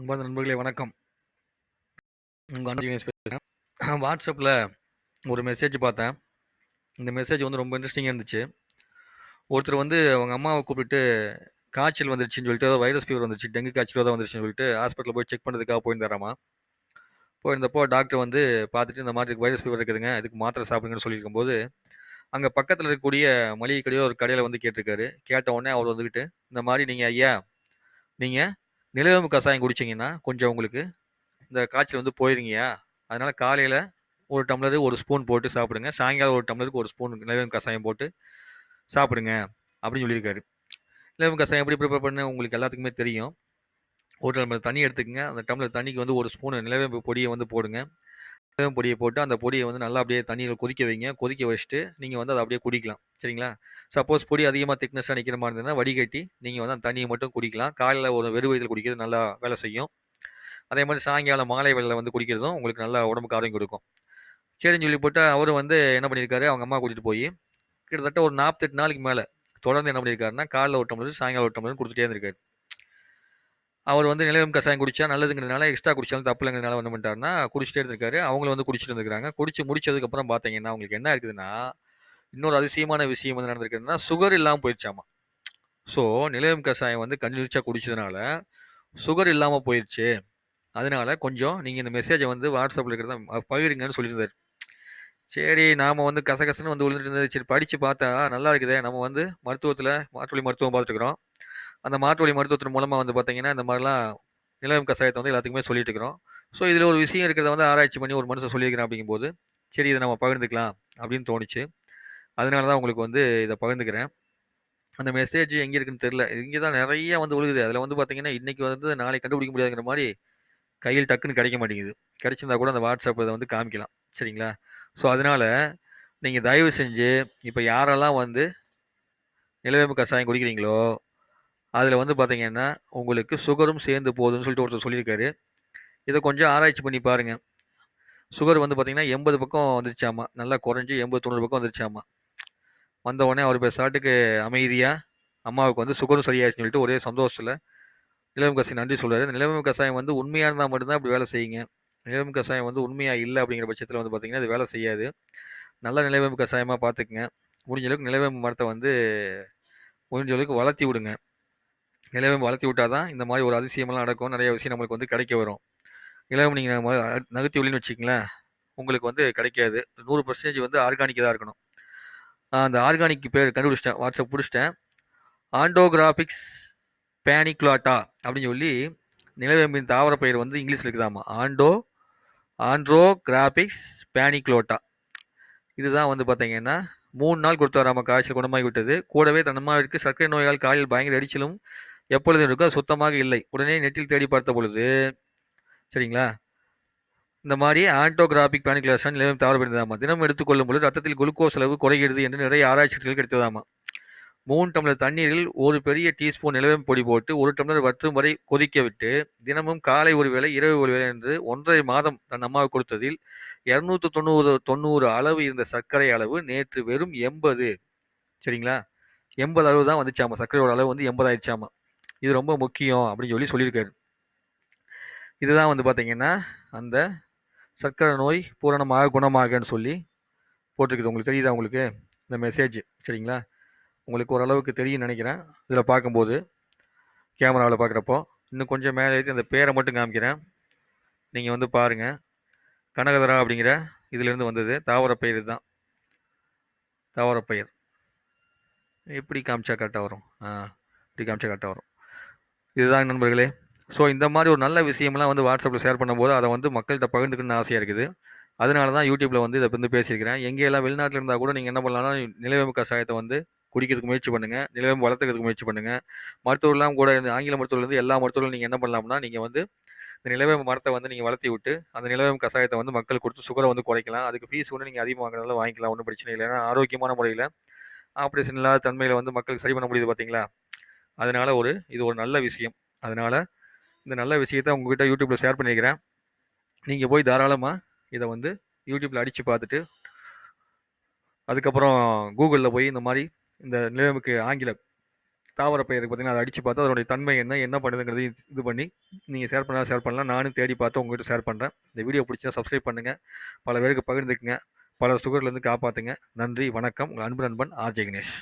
அன்பார்ந்த நண்பர்களே வணக்கம். உங்கள் அண்ணன் பேசுகிறேன் வாட்ஸ்அப்பில் ஒரு மெசேஜ் பார்த்தேன். இந்த மெசேஜ் வந்து ரொம்ப இன்ட்ரெஸ்டிங்காக இருந்துச்சு. ஒருத்தர் வந்து அவங்க அம்மாவை கூப்பிட்டு காய்ச்சல் வந்துருச்சுன்னு சொல்லிட்டு ஏதோ வைரஸ் ஃபீவர் வந்துருச்சு டெங்கு காய்ச்சல் ஏதோ வந்துருச்சுன்னு சொல்லிட்டு ஹாஸ்பிட்டலில் போய் செக் பண்ணுறதுக்காக போயிருந்தாராமா? போயிருந்தப்போ டாக்டர் வந்து பார்த்துட்டு இந்த மாதிரி வைரஸ் ஃபீவர் இருக்குதுங்க இதுக்கு மாத்திரை சாப்பிடுங்கன்னு சொல்லியிருக்கும்போது அங்கே பக்கத்தில் இருக்கக்கூடிய மளிகை கடையோ ஒரு கடையில் வந்து கேட்டிருக்காரு. கேட்ட உடனே அவர் வந்துக்கிட்டு இந்த மாதிரி நீங்கள் ஐயா நீங்கள் நிலவேம்பு கஷாயம் குடிச்சிங்கன்னா கொஞ்சம் உங்களுக்கு இந்த காய்ச்சல் வந்து போயிருங்கய்யா. அதனால் காலையில் ஒரு டம்ளரு ஒரு ஸ்பூன் போட்டு சாப்பிடுங்க. சாயங்காலம் ஒரு டம்ளருக்கு ஒரு ஸ்பூன் நிலவேம்பு கஷாயம் போட்டு சாப்பிடுங்க அப்படின்னு சொல்லியிருக்காரு. நிலவேம்பு கஷாயம் எப்படி ப்ரிப்பேர் பண்ண? உங்களுக்கு எல்லாத்துக்குமே தெரியும். ஒரு டம்ளர் தண்ணி எடுத்துக்கங்க. அந்த டம்ளர் தண்ணிக்கு வந்து ஒரு ஸ்பூன் நிலவேம்பு பொடியை வந்து போடுங்க. நிலவேம்பு பொடியை போட்டு அந்த பொடியை வந்து நல்லா அப்படியே தண்ணியில் கொதிக்க வைங்க. கொதிக்க வச்சுட்டு நீங்கள் வந்து அதை அப்படியே குடிக்கலாம். சரிங்களா? சப்போஸ் பொடி அதிகமாக திக்னஸாக நிற்கிற மாதிரி இருந்ததுன்னா வடிகட்டி நீங்கள் வந்து அந்த தண்ணியை மட்டும் குடிக்கலாம். காலையில் ஒரு வெறு வயதில் குடிக்கிறது நல்லா வேலை செய்யும். அதே மாதிரி சாயங்காலம் மாலை வேலையில் வந்து குடிக்கிறதும் உங்களுக்கு நல்லா உடம்புக்கு ஆரோக்கியம் கொடுக்கும். சரின்னு சொல்லி போட்டு அவரும் வந்து என்ன பண்ணியிருக்காரு? அவங்க அம்மா கூட்டிகிட்டு போய் கிட்டத்தட்ட ஒரு நாற்பத்தெட்டு நாளைக்கு மேலே தொடர்ந்து என்ன பண்ணியிருக்காருன்னா காலைல ஒரு டம்ளர் சாயங்காலம் ஒரு டம்ளர் கொடுத்துட்டே இருந்திருக்காரு. அவர் வந்து நிலவேம்பு கஷாயம் குடிச்சா நல்லதுங்கிறதுனால எக்ஸ்ட்ரா குடிச்சாலும் தப்பு இல்லைங்கிறதுனால வந்து பண்ணிட்டாருன்னா குடிச்சிட்டே இருந்திருக்காரு. அவங்களும் வந்து குடிச்சிட்டு இருந்திருக்காங்க குடிச்சு முடிச்சதுக்கப்புறம் பார்த்தீங்கன்னா அவங்களுக்கு என்ன இருக்குதுன்னா இன்னொரு அதிசயமான விஷயம் வந்து நடந்திருக்குதுன்னா சுகர் இல்லாமல் போயிடுச்சாமா. ஸோ நிலவேம்பு கஷாயம் வந்து கண்டினியூஸாக குடிச்சதுனால சுகர் இல்லாமல் போயிடுச்சு. அதனால கொஞ்சம் நீங்கள் இந்த மெசேஜை வந்து வாட்ஸ்அப்பில் இருக்கிறத பகிருங்கன்னு சொல்லியிருந்தார். சரி நாம் வந்து கசகசன்னு வந்து விழுந்துட்டு இருந்தது. சரி படித்து பார்த்தா நல்லா இருக்குதே. நம்ம வந்து மருத்துவத்தில் மாற்றுவழி மருத்துவம் பார்த்துருக்குறோம் அந்த மாற்றுவழி மருத்துவத்தின் மூலமாக வந்து பார்த்தீங்கன்னா இந்த மாதிரிலாம் நிலவம் கஷாயத்தை வந்து எல்லாத்துக்குமே சொல்லிட்டு இருக்கிறோம். ஸோ இதில் ஒரு விஷயம் இருக்கிறத வந்து ஆராய்ச்சி பண்ணி ஒரு மனுஷன் சொல்லியிருக்கிறேன் அப்படிங்கும்போது சரி இதை நம்ம பகிர்ந்துக்கலாம் அப்படின்னு தோணுச்சு. அதனால தான் உங்களுக்கு வந்து இதை பகிர்ந்துக்கிறேன். அந்த மெசேஜ் எங்கே இருக்குன்னு தெரில இங்கே தான் நிறைய வந்து விழுகுது. அதில் வந்து பார்த்தீங்கன்னா இன்றைக்கி வந்து நாளைக்கு கண்டுபிடிக்க முடியாதுங்கிற மாதிரி கையில் டக்குன்னு கிடைக்க மாட்டேங்குது. கிடைச்சிருந்தா கூட அந்த வாட்ஸ்அப் இதை வந்து காமிக்கலாம். சரிங்களா? ஸோ அதனால் நீங்கள் தயவு செஞ்சு இப்போ யாரெல்லாம் வந்து நிலவேம்பு கஷாயம் குடிக்கிறீங்களோ அதில் வந்து பார்த்தீங்கன்னா உங்களுக்கு சுகரும் சேர்ந்து போகுதுன்னு சொல்லிட்டு ஒருத்தர் சொல்லியிருக்காரு. இதை கொஞ்சம் ஆராய்ச்சி பண்ணி பாருங்கள் சுகர் வந்து பார்த்திங்கன்னா எண்பது பக்கம் வந்துருச்சாமா? நல்லா குறைஞ்சி எண்பது தொண்ணூறு பக்கம் வந்துருச்சாமா? வந்த உடனே அவர் பேசாட்டுக்கு அமைதியாக அம்மாவுக்கு வந்து சுகரும் சரியாயிடுச்சுன்னு சொல்லிட்டு ஒரே சந்தோஷத்தில் நிலவேம்பு கசாயம் நன்றி சொல்கிறாரு நிலவேம்பு கசாயம் வந்து உண்மையாக இருந்தால் மட்டும்தான் அப்படி வேலை செய்யுங்க. நிலவேம்பு கசாயம் வந்து உண்மையாக இல்லை அப்படிங்கிற பட்சத்தில் வந்து பார்த்திங்கன்னா அது வேலை செய்யாது. நல்ல நிலவேம்பு கஷாயமாக பார்த்துக்குங்க முடிஞ்ச அளவுக்கு நிலவேம்பு மரத்தை வந்து முடிஞ்ச அளவுக்கு வளர்த்தி விடுங்க. நிலவேம்பு வளர்த்தி விட்டால் தான் இந்த மாதிரி ஒரு அதிசயமெல்லாம் நடக்கும். நிறைய விஷயம் நம்மளுக்கு வந்து கிடைக்க வரும். நிலவேம்பு நீங்கள் நகர்த்தி விடலன்னு வச்சிங்களேன் உங்களுக்கு வந்து கிடைக்காது. நூறு பர்சன்டேஜ் வந்து ஆர்கானிக் தான் இருக்கணும். அந்த ஆர்கானிக் பேர் கண்டுபிடிச்சிட்டேன் வாட்ஸ்அப் பிடிச்சிட்டேன். ஆண்டோகிராபிக்ஸ் பேனிக்லாட்டா அப்படின்னு சொல்லி நிலவேம்பின் தாவர பயிர் வந்து இங்கிலீஷில் இருக்குதாமா? ஆண்டோ ஆண்ட்ரோகிராபிக்ஸ் பேனிக்லோட்டா இதுதான் வந்து பார்த்தீங்கன்னா மூணு நாள் கொடுத்தாராம காய்ச்சல் குணமாகி விட்டது கூடவே தன் சர்க்கரை நோயால் காலில் பயங்கர அடிச்சலும் எப்பொழுதும் இருக்கோ சுத்தமாக இல்லை. உடனே நெட்டில் தேடி பார்த்த பொழுது சரிங்களா? இந்த மாதிரி ஆண்டோகிராபிக் பேனிகுலேஷன் நிலவும் தவறுபடுதாமா தினம் எடுத்துக்கொள்ளும் பொழுது ரத்தத்தில் குளுக்கோஸ் அளவு குறைகிறது என்று நிறைய ஆராய்ச்சிகள் கிடைத்ததாமா? மூணு டம்ளர் தண்ணீரில் ஒரு பெரிய டீஸ்பூன் நிலவேம்பு பொடி போட்டு ஒரு டம்ளர் வற்றும் வரை கொதிக்க விட்டு தினமும் காலை ஒரு வேளை இரவு ஒரு வேளை என்று ஒன்றரை மாதம் தன் அம்மாவுக்கு கொடுத்ததில் இரநூத்தி தொண்ணூறு தொண்ணூறு அளவு இருந்த சர்க்கரை அளவு நேற்று வெறும் எண்பது. சரிங்களா? எண்பது அளவு தான் வந்துச்சாமா? சர்க்கரையோட அளவு வந்து எண்பதாயிடுச்சாமா? இது ரொம்ப முக்கியம் அப்படின்னு சொல்லி சொல்லியிருக்காரு. இதுதான் வந்து பார்த்தீங்கன்னா அந்த சர்க்கரை நோய் பூரணமாக குணமாகன்னு சொல்லி போட்டிருக்குது. உங்களுக்கு தெரியுதா உங்களுக்கு? இந்த மெசேஜ் சரிங்களா? உங்களுக்கு ஓரளவுக்கு தெரியும் நினைக்கிறேன். இதில் பார்க்கும்போது கேமராவில் பார்க்குறப்போ இன்னும் கொஞ்சம் மேலே ஏற்றி அந்த பேரை மட்டும் காமிக்கிறேன். நீங்கள் வந்து பாருங்கள் கனகதரா அப்படிங்கிற இதிலேருந்து வந்தது. தாவர பயிர் தான் தாவர பயிர். எப்படி காமிச்சா கரெக்டாக வரும். ஆ இப்படி காமிச்சா கரெக்டாக வரும். இதுதான் நண்பர்களே. ஸோ இந்த மாதிரி ஒரு நல்ல விஷயம்லாம் வந்து வாட்ஸ்அப்பில் ஷேர் பண்ணும்போது அதை வந்து மக்கள்கிட்ட பகிர்ந்துக்கணும்னு ஆசையாக இருக்குது. அதனால தான் யூடியூப்பில் வந்து இதை வந்து பேசியிருக்கிறேன். எங்கேயெல்லாம் வெளிநாட்டில் இருந்தால் கூட நீங்கள் என்ன பண்ணலாம்னா நிலவேம்பு கஷாயத்தை வந்து குடிக்கிறதுக்கு முயற்சி பண்ணுங்கள் நிலவேம்பு வளர்த்துக்கிறதுக்கு முயற்சி பண்ணுங்கள் மருத்துவர்லாம் கூட இந்த ஆங்கில மருத்துவர்லேருந்து எல்லா மருத்துவர்களும் நீங்கள் என்ன பண்ணலாம்னா நீங்கள் வந்து இந்த நிலவேம்பு மரத்தை வந்து நீங்கள் வளர்த்தி விட்டு அந்த நிலவேம்பு கஷாயத்தை வந்து மக்கள் கொடுத்து சுகரை வந்து குறைக்கலாம். அதுக்கு ஃபீஸ் கூட நீங்கள் அதிகமாக வாங்குறதால வாங்கிக்கலாம். ஒன்றும் பிரச்சனை இல்லை. ஏன்னா ஆரோக்கியமான முறையில் ஆப்ரேஷன் இல்லாத தன்மையில் வந்து மக்களுக்கு சரி பண்ண முடியுது பார்த்தீங்களா அதனால் ஒரு இது ஒரு நல்ல விஷயம். அதனால் இந்த நல்ல விஷயத்த உங்ககிட்ட யூடியூப்பில் ஷேர் பண்ணியிருக்கிறேன் நீங்கள் போய் தாராளமாக இதை வந்து யூடியூப்பில் அடித்து பார்த்துட்டு அதுக்கப்புறம் கூகுளில் போய் இந்த மாதிரி இந்த நிலவேம்புக்கு ஆங்கில தாவர பெயருக்கு பார்த்தீங்கன்னா அதை அடித்து பார்த்து அதனுடைய தன்மை என்ன என்ன பண்ணுதுங்கிறது இது பண்ணி நீங்கள் ஷேர் பண்ணால் ஷேர் பண்ணலாம். நானும் தேடி பார்த்து உங்கள்கிட்ட ஷேர் பண்ணுறேன் இந்த வீடியோ பிடிச்சா சப்ஸ்கிரைப் பண்ணுங்கள் பல பேருக்கு பகிர்ந்துக்குங்க. பல சுகர்லேருந்து காப்பாற்றுங்க நன்றி வணக்கம். உங்கள் அன்பு நண்பன் ஆர்ஜே கணேஷ்